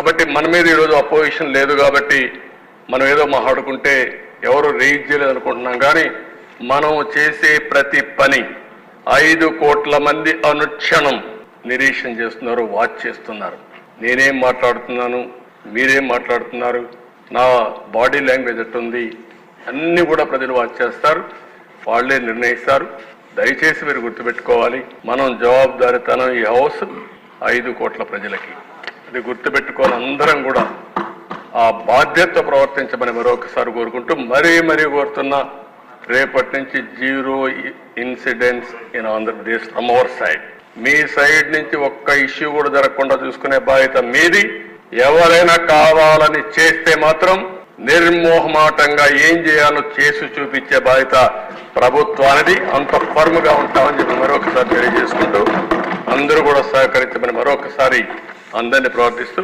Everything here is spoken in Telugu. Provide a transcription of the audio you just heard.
కాబట్టి మన మీద ఈరోజు అపోజిషన్ లేదు కాబట్టి మనం ఏదో మాట్లాడుకుంటే ఎవరు రేజ్ చేయలేదు అనుకుంటున్నాం. కానీ మనం చేసే ప్రతి పని ఐదు కోట్ల మంది అనుక్షణం నిరీక్షణ చేస్తున్నారు వాచ్ చేస్తున్నారు. నేనేం మాట్లాడుతున్నాను మీరేం మాట్లాడుతున్నారు. నా బాడీ లాంగ్వేజ్ ఎట్టుంది? అన్నీ కూడా ప్రజలు వాచ్ చేస్తారు వాళ్ళే నిర్ణయిస్తారు. దయచేసి మీరు గుర్తుపెట్టుకోవాలి మనం జవాబుదారితనం ఈ హౌస్ ఐదు కోట్ల ప్రజలకి. అది గుర్తుపెట్టుకోవాలి అందరం కూడా. ఆ బాధ్యత ప్రవర్తించమని మరొకసారి కోరుకుంటూ మరీ మరీ కోరుతున్నా రేపటి నుంచి zero incidents in Andhra Pradesh from our side. Me side నుంచి ఒక్క ఇష్యూ కూడా జరగకుండా చూసుకునే బాధ్యత మీది. ఎవరైనా కావాలని చేస్తే మాత్రం నిర్మోహమాటంగా ఏం చేయాలో చేసి చూపించే బాధ్యత ప్రభుత్వానిది. అంత ఫర్మ్గా ఉంటామని చెప్పి మరొకసారి తెలియజేసుకుంటూ అందరూ కూడా సహకరించమని మరొకసారి అందరినీ ప్రార్థిస్తూ